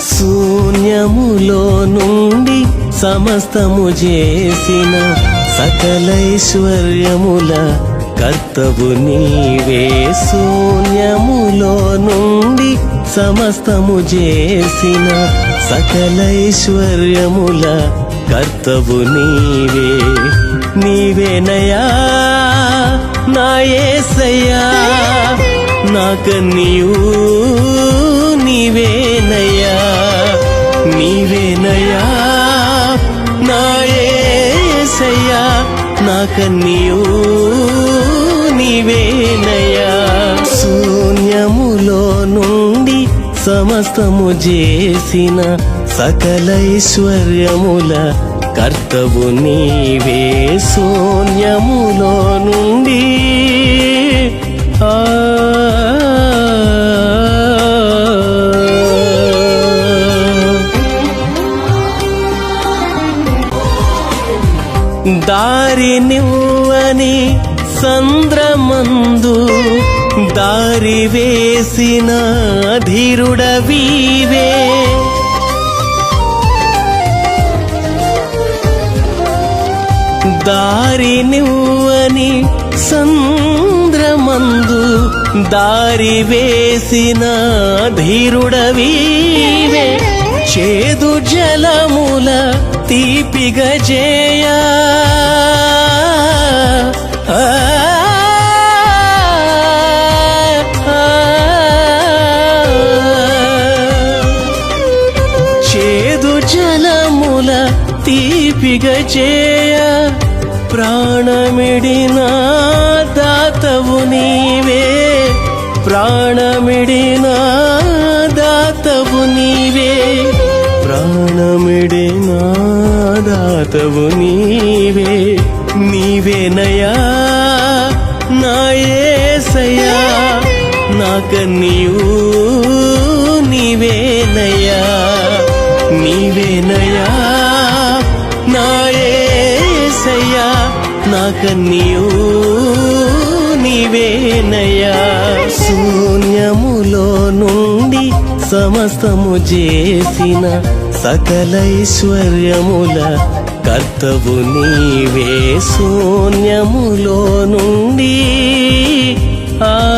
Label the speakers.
Speaker 1: శూన్యములో నుండి సమస్తము చేసిన సకలైశ్వర్యముల కర్తవు నీవే. శూన్యములో నుండి సమస్తము చేసిన సకలైశ్వర్యముల కర్తవు నీవే. నీవేనయా నా యేసయ్యా నా నీవేనయ్యా నీవేనయ్యా నాయేసయ్యా నా కన్నియూ నీవేనయ్యా. శూన్యములో నుండి సమస్తము చేసిన సకలైశ్వర్యముల కర్తవు నీవే. శూన్యములో నుండి దారి నివ్వని సంద్రమందు దారి వేసిన ధీరుడవీవే. దారి నివ్వని సంద్రమందు దారి వేసిన ధీరుడవీవే. చేదు జలా తీపిగ జేయా చేదు జలముల తీపిగ చేయ ప్రాణమిడిన దాతవు నీవే. ప్రాణమిడిన దాతవు నీవే. దాతవు నీవే నీవేనయా నా యేసయ్యా నా కన్నీయూ నీవేనయ్యా నీవేనయ్యా నా యేసయ్యా నా కన్నీయూ నీవేనయ్యా శూన్యములో నుండి సమస్తము చేసిన సకలైశ్వర్యముల కర్తవు నీవే శూన్యములో నుండి. ఆ